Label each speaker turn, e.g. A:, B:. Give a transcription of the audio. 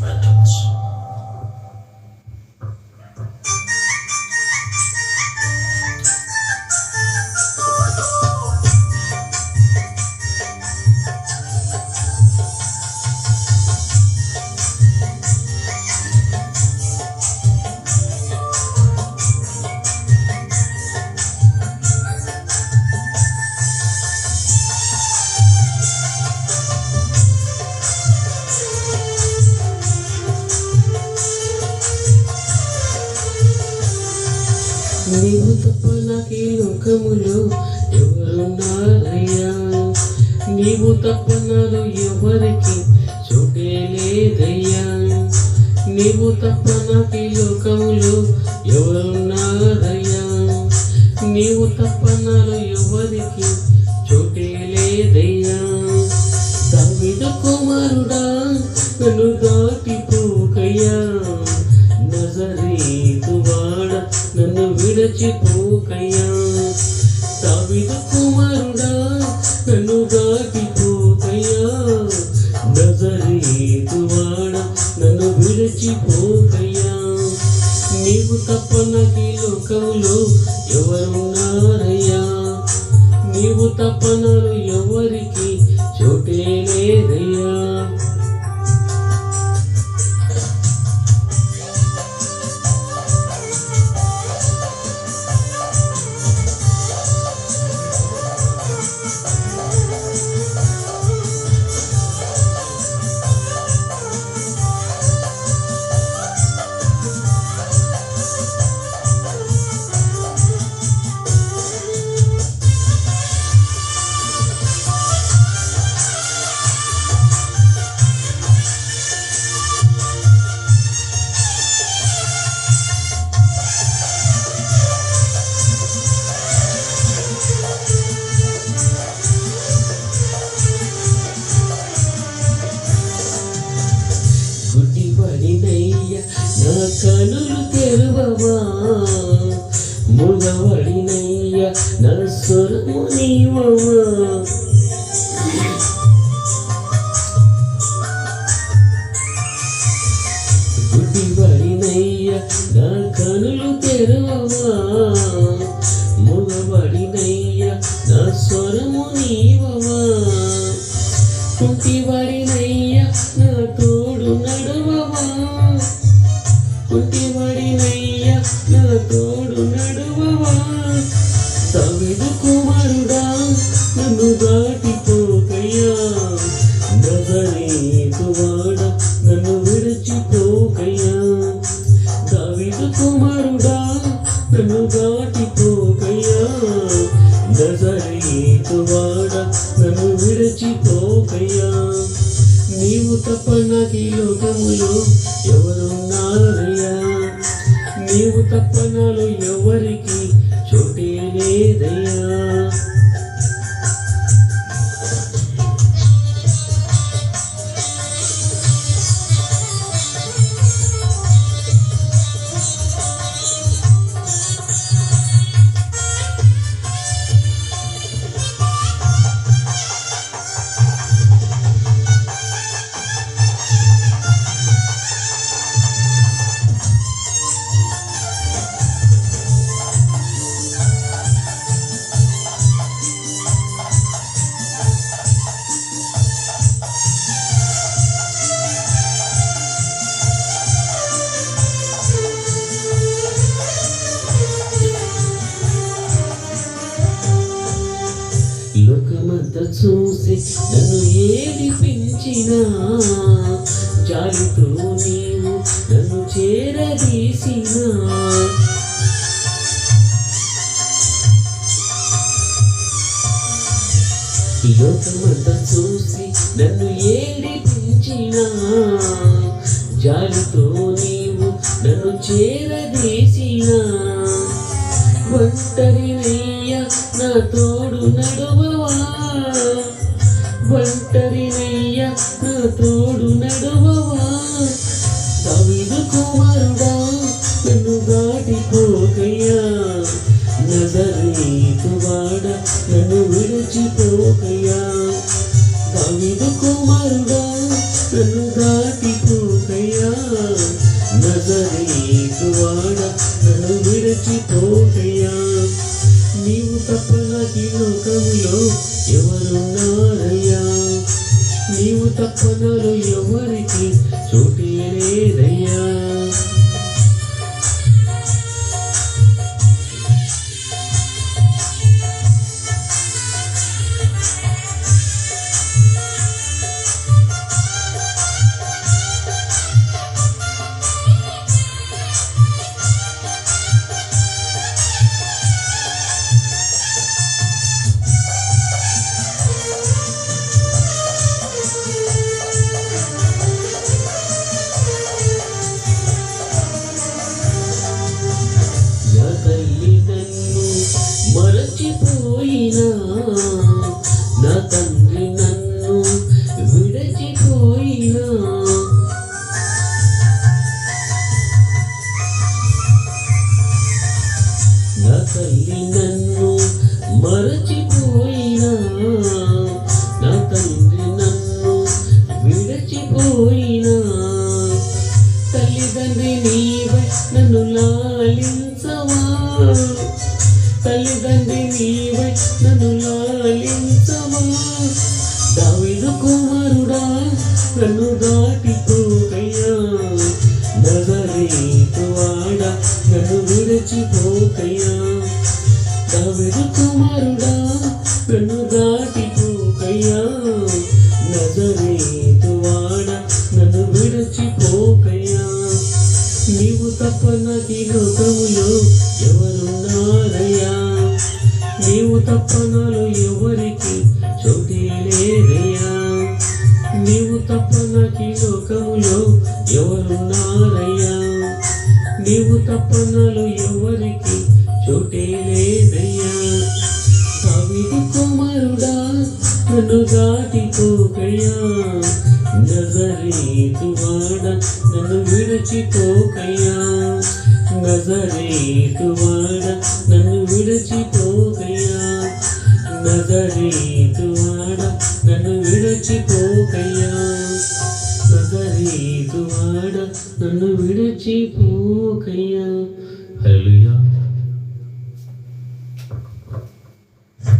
A: But ఈ లోకములో ఎవరున్నారయ్యా? నీవు తప్ప నాలో ఎవరికి చోటే లేదయ్యా నీవు తప్ప నాకు ఈ లోకములో ఎవరున్నారయ్యా? నీవు తప్ప నాలో ఎవరికి చోటే లేదయ్యా దావిద కుమారుడా నన్ను దాటిపోకయ్యా. నజరీతువాడ నన్ను విడచిపోకయ్యా దావిద కుమారుడా నన్ను దాటిపోకయ్యా. నజరేతు వాడ నన్ను విడచిపోకయ్యా. నీవు తప్ప నాకు ఈ లోకంలో ఎవరున్నారయ్యా? నీవు తప్ప உழவழினைய நசுர் முனிவமா குடிவழினைய நான் கனலு தெருவமா. முகவழினைய நான் சொர முனிவமா குடிவ తవిడు కుమారుడా నన్ను దాటిపోకయ్యా. నజరేతు వాడ నన్ను విడిచిపోకయ్యా. దావిదు కుమారుడా నన్ను దాటిపోకయ్యా. నజరేతు వాడ నన్ను విడిచిపోకయ్యా. నీవు తప్ప నాకు ఈ లోకములో ఎవరున్నారయ్యా? నీవు తప్ప నాలో ఎవరికి చూసి నన్ను ఏడిపించిన జాలితో నీవు నన్ను చేరదీసిన. లోకమంతా చూసి నన్ను ఏడిపించిన జాలితో నీవు నన్ను చేరదీసిన. ఒంటరి నా తోడు నడువవా? ఒంటరినయ్య నా తోడు నడువవా? కవిదు కుమారుడా నన్ను దాటిపోకయ్యా నజరేతు వాడ నన్ను విడిచిపోకయ్యా కవిదు కుమారుడా నన్ను దాటిపోకయ్యా నజరేతువాడ నన్ను విడిచిపోకయ్యా నీవు తప్ప నాకు ఈ లోకములో నీవు ఎవరికి? చోటే లేదయ్యా. పోయినా? తల్లిదండ్రి నీవే నన్ను లాలించవా? తల్లిదండ్రి నీవే నన్ను లాలించవా? దావిదు కుమారుడా నన్ను దాటిపోకయ్యా. నగరేతువాడ నన్ను విడిచిపోకయ్యా. దావిదు కుమారుడా నన్ను దాటిపోకయ్యా. నగరీ లోకములో ఎవరున్నారయ్యా? నీవు తప్ప ఎవరికి చోటే లేదయ్యా. దావీదు కుమారుడా నన్ను దాటిపోకయ్యా. నజరేతువాడ నన్ను విడిచిపోకయ్యా. నజరేతువాడ నన్ను విడిచిపోకయ్యా. నజరేతువాడ నన్ను విడిచిపో నజరేతువాడ నన్ను విడిచిపోకయ్యా హల్లెలూయా